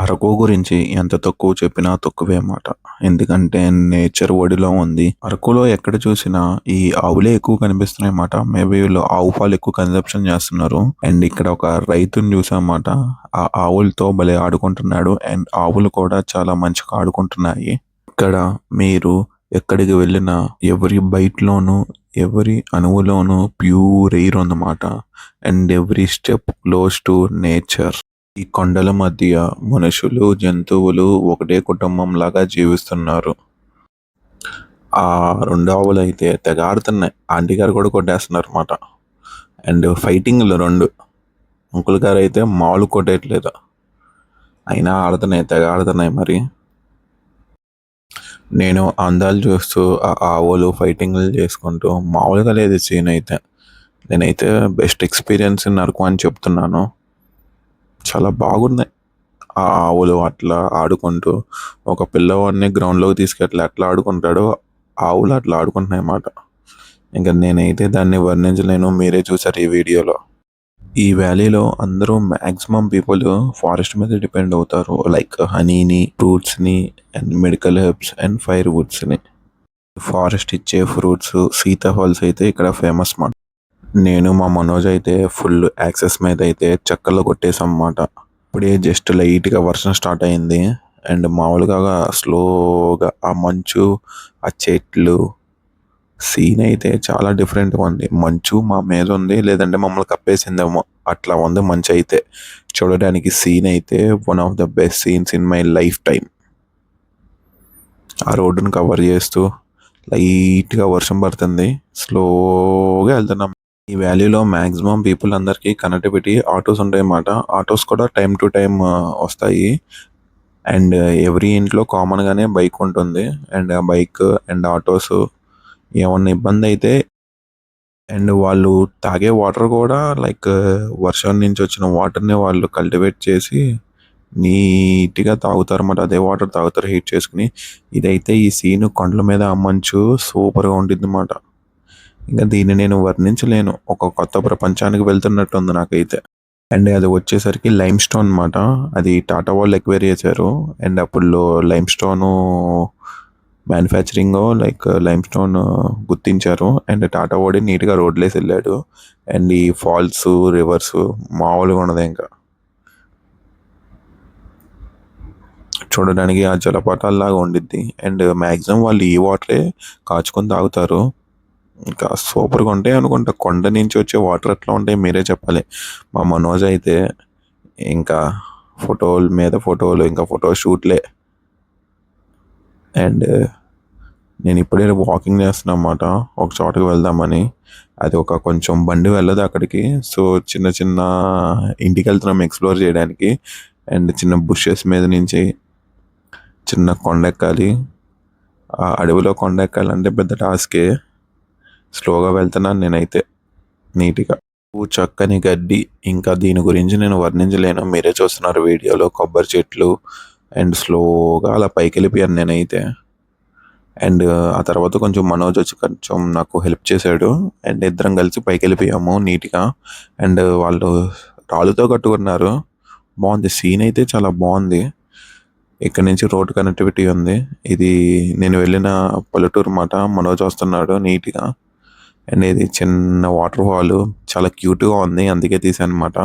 అరకు గురించి ఎంత తక్కువ చెప్పినా తక్కువే మాట ఎందుకంటే నేచర్ ఒడిలో ఉంది. అరకులో ఎక్కడ చూసినా ఈ ఆవులే ఎక్కువ కనిపిస్తున్నాయి మాట మేబీ వీళ్ళు ఆవు పాలు ఎక్కువ కన్సప్షన్ చేస్తున్నారు. అండ్ ఇక్కడ ఒక రైతుని చూసామాట ఆ ఆవులతో భలే ఆడుకుంటున్నాడు. అండ్ ఆవులు కూడా చాలా మంచిగా ఆడుకుంటున్నాయి. ఇక్కడ మీరు ఎక్కడికి వెళ్ళినా ఎవరి బయటలోనూ ఎవరి అణువులోనూ ప్యూర్ ఎయిర్ ఉందన్నమాట. And every step close to nature ఈ కొండల మధ్య మనుషులు జంతువులు ఒకటే కుటుంబం లాగా జీవిస్తున్నారు. ఆ రెండు ఆవులు అయితే తెగ ఆడుతున్నాయి ఆంటీ గారు కూడా కొట్టేస్తున్నారు అనమాట అండ్ ఫైటింగ్లు రెండు. అంకుల్ గారు అయితే మామూలు కొట్టేయట్లేదు. అయినా ఆడుతున్నాయి తెగ ఆడుతున్నాయి మరి. నేను అందాలు చూస్తూ ఆ ఆవులు ఫైటింగ్లు చేసుకుంటూ మామూలుగా లేదు సీన్ అయితే. నేనైతే బెస్ట్ ఎక్స్పీరియన్స్ నరకు అని చెప్తున్నాను. చాలా బాగున్నాయి. ఆ ఆవులు అట్లా ఆడుకుంటూ ఒక పిల్లవాడిని గ్రౌండ్లోకి తీసుకెట్లా ఎట్లా ఆడుకుంటాడో ఆవులు అట్లా ఆడుకుంటున్నాయి అన్నమాట. ఇంకా నేనైతే దాన్ని వర్ణించలేను మీరే చూసారు ఈ వీడియోలో. ఈ వ్యాలీలో అందరూ మ్యాక్సిమం పీపుల్ ఫారెస్ట్ మీద డిపెండ్ అవుతారు. లైక్ హనీని ఫ్రూట్స్ని and medical herbs and fire వుడ్స్ని forest ఇచ్చే ఫ్రూట్స్ సీతాఫల్స్ అయితే ఇక్కడ ఫేమస్ మాట నేను మా మనోజ్ అయితే ఫుల్ యాక్సెస్ మీద అయితే చక్కర్లు కొట్టేసాం అన్నమాట. ఇప్పుడే జస్ట్ లైట్గా వర్షం స్టార్ట్ అయింది. అండ్ మామూలుగా స్లోగా ఆ మంచు ఆ చెట్లు సీన్ అయితే చాలా డిఫరెంట్గా ఉంది. మంచు మా మీద ఉంది లేదంటే మమ్మల్ని కప్పేసిందేమో. అట్లా ఉంది మంచు అయితే. చూడడానికి సీన్ అయితే one of the best scenes in my lifetime ఆ రోడ్డును కవర్ చేస్తూ లైట్గా వర్షం పడుతుంది. స్లోగా వెళ్తున్నాం. ఈ వ్యాలీలో మ్యాక్సిమం పీపుల్ అందరికీ కనెక్టివిటీ ఆటోస్ ఉంటాయి అన్నమాట ఆటోస్ కూడా టైం టు టైం వస్తాయి. అండ్ ఎవ్రీ ఇంట్లో కామన్గానే బైక్ ఉంటుంది. అండ్ ఆ బైక్ అండ్ ఆటోస్ ఏమన్నా ఇబ్బంది అయితే అండ్ వాళ్ళు తాగే వాటర్ కూడా లైక్ వర్షం నుంచి వచ్చిన వాటర్ని వాళ్ళు కల్టివేట్ చేసి నీట్గా తాగుతారు అన్నమాట అదే వాటర్ తాగుతారు హీట్ చేసుకుని. ఇదైతే ఈ సీన్ కొండల మీద అమ్మంచు సూపర్గా ఉంటుంది అన్నమాట ఇంకా దీన్ని నేను వర్ణించలేను. ఒక కొత్త ప్రపంచానికి వెళ్తున్నట్టు ఉంది నాకైతే. అండ్ అది వచ్చేసరికి లైమ్ స్టోన్ అనమాట అది టాటా వాళ్ళు ఎక్వైర్ చేశారు. అండ్ అప్పుడు limestone manufacturing like lime stone గుర్తించారు. అండ్ టాటా వాడి నీట్గా రోడ్లేసి వెళ్ళాడు. అండ్ ఈ ఫాల్స్ రివర్స్ మామూలుగా ఉన్నది ఇంకా. చూడడానికి ఆ జలపాతాల్లాగా ఉండిద్ది. అండ్ మ్యాక్సిమం వాళ్ళు ఈ వాటరే కాచుకొని తాగుతారు. ఇంకా సూపర్గా ఉంటాయి అనుకుంటా. కొండ నుంచి వచ్చే వాటర్ ఎట్లా ఉంటాయి మీరే చెప్పాలి. మా మనోజ్ అయితే ఇంకా ఫోటోల మీద ఫోటోలు ఇంకా ఫోటో షూట్లే. అండ్ నేను ఇప్పుడే వాకింగ్ చేస్తున్నా అన్నమాట. ఒక చోటకి వెళ్దామని. అది ఒక కొంచెం బండి వెళ్ళదు అక్కడికి. సో చిన్న చిన్న ఇంటికి వెళ్తున్నాం ఎక్స్ప్లోర్ చేయడానికి. అండ్ చిన్న బుషెస్ మీద నుంచి చిన్న కొండ ఎక్కాలి. ఆ అడవిలో కొండ ఎక్కాలంటే పెద్ద టాస్కే. స్లోగా వెళ్తున్నాను నేనైతే నీట్గా. చక్కని గడ్డి ఇంకా దీని గురించి నేను వర్ణించలేను. మీరే చూస్తున్నారు వీడియోలో కొబ్బరి చెట్లు అండ్ స్లోగా అలా పైకి వెళ్ళిపోయాను నేనైతే. అండ్ ఆ తర్వాత కొంచెం మనోజ్ వచ్చి కొంచెం నాకు హెల్ప్ చేశాడు. అండ్ ఇద్దరం కలిసి పైకి వెళ్ళిపోయాము నీట్గా. అండ్ వాళ్ళు రాళ్ళతో కట్టుకున్నారు. బాగుంది. సీన్ అయితే చాలా బాగుంది. ఇక్కడ నుంచి రోడ్ కనెక్టివిటీ ఉంది. ఇది నేను వెళ్ళిన పల్లెటూరు మాట మనోజ్ వస్తున్నాడు నీట్గా. అండ్ ఇది చిన్న వాటర్ ఫాల్ చాలా క్యూట్గా ఉంది. అందుకే తీసాను అనమాట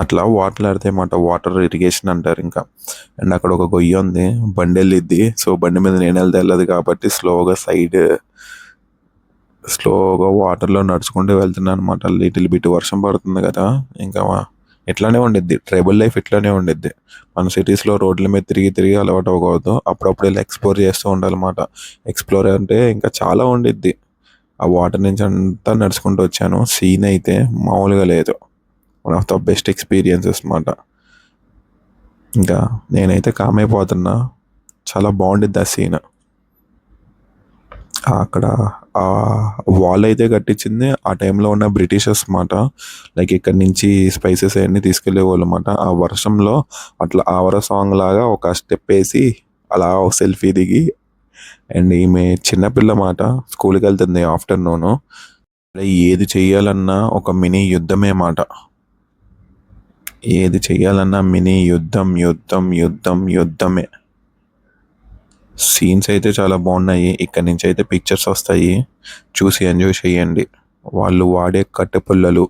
అట్లా వాటర్ ఆడితే మాట వాటర్ ఇరిగేషన్ అంటారు ఇంకా. అండ్ అక్కడ ఒక గొయ్యి ఉంది. బండి వెళ్ళిద్ది. సో బండి మీద నేను వెళ్తే వెళ్ళదు కాబట్టి స్లోగా సైడ్ స్లోగా వాటర్లో నడుచుకుంటూ వెళ్తున్నాను అనమాట లిటిల్ బిట్ వర్షం పడుతుంది కదా. ఇంకా ఇట్లానే ఉండిద్ది. ట్రైబల్ లైఫ్ ఇట్లానే ఉండిద్ది. మన సిటీస్లో రోడ్ల మీద తిరిగి తిరిగి అలవాటు అవ్వకూడదు. అప్పుడప్పుడు వెళ్ళి ఎక్స్ప్లోర్ చేస్తూ ఉండాలన్నమాట. ఎక్స్ప్లోర్ అంటే ఇంకా చాలా ఉండిద్ది. ఆ వాటర్ నుంచి అంతా నడుచుకుంటూ వచ్చాను. సీన్ అయితే మామూలుగా లేదు. One of the best experiences అనమాట ఇంకా నేనైతే కామ్ అయిపోతున్నా. చాలా బాగుండిద్ది ఆ సీన్ అక్కడ ఆ వాల్ అయితే కట్టించింది. ఆ టైంలో ఉన్న బ్రిటిషర్స్ మాట లైక్ ఇక్కడ నుంచి స్పైసెస్ అవన్నీ తీసుకెళ్ళేవాళ్ళు అనమాట ఆ వర్షంలో అట్లా ఆవర సాంగ్ లాగా ఒక స్టెప్ వేసి అలా సెల్ఫీ దిగి అండ్ ఈమె చిన్నపిల్ల మాట స్కూల్కి వెళ్తుంది ఆఫ్టర్నూన్. ఏది చేయాలన్నా ఒక మినీ యుద్ధమే మాట. ఏది చేయాలన్నా మినీ యుద్ధం యుద్ధం యుద్ధం యుద్ధమే. సీన్స్ అయితే చాలా బాగున్నాయి. ఇక్కడ నుంచి అయితే పిక్చర్స్ వస్తాయి. చూసి ఎంజాయ్ చేయండి. వాళ్ళు వాడే కట్టెపుల్లలు.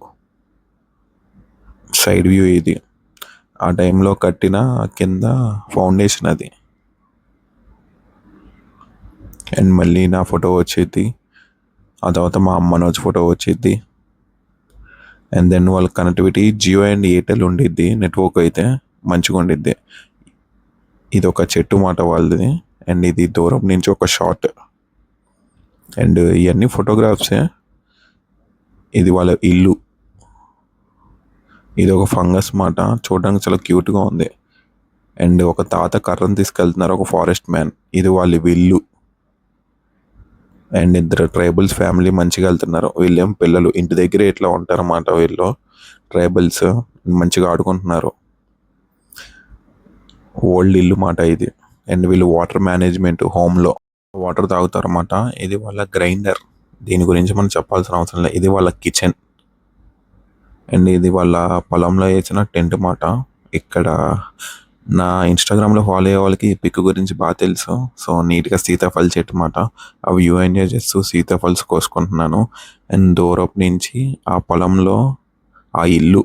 సైడ్ వ్యూ ఇది. ఆ టైంలో కట్టిన కింద ఫౌండేషన్ అది. అండ్ మళ్ళీ నా ఫోటో వచ్చేది. ఆ తర్వాత మా అమ్మ నోచి ఫోటో వచ్చేది. అండ్ దెన్ వాళ్ళ కనెక్టివిటీ జియో అండ్ ఎయిర్టెల్ ఉండిద్ది నెట్వర్క్ అయితే మంచిగా ఉండిద్ది ఇది ఒక చెట్టు మాట వాళ్ళది. అండ్ ఇది దూరం నుంచి ఒక షాట్ అండ్ ఇవన్నీ ఫోటోగ్రాఫ్సే ఇది వాళ్ళ ఇల్లు. ఇది ఒక ఫంగస్ మాట. చూడడానికి చాలా క్యూట్గా ఉంది. అండ్ ఒక తాత కర్రను తీసుకెళ్తున్నారు ఒక ఫారెస్ట్ మ్యాన్ ఇది వాళ్ళ ఇల్లు. అండ్ ఇద్దరు ట్రైబల్స్ ఫ్యామిలీ మంచిగా వెళ్తున్నారు. వీళ్ళేం పిల్లలు ఇంటి దగ్గరే ఇట్లా ఉంటారన్నమాట వీళ్ళు. ట్రైబల్స్ మంచిగా ఆడుకుంటున్నారు. ఓల్డ్ ఇల్లు మాట ఇది. అండ్ వీళ్ళు వాటర్ మేనేజ్మెంట్ హోమ్లో వాటర్ తాగుతారన్నమాట ఇది వాళ్ళ గ్రైండర్. దీని గురించి మనం చెప్పాల్సిన అవసరం లేదు. ఇది వాళ్ళ కిచెన్. అండ్ ఇది వాళ్ళ పొలంలో వేసిన టెంట్ మాట. ఇక్కడ నా ఇన్స్టాగ్రామ్లో ఫాలో అయ్యే వాళ్ళకి ఈ పిక్ గురించి బాగా తెలుసు. సో నీట్గా సీతాఫల్ చెట్టు మాట. అవి వ్యూ ఎంజాయ్ చేస్తూ సీతాఫల్స్ కోసుకుంటున్నాను. అండ్ దూరపు నుంచి ఆ పొలంలో ఆ ఇల్లు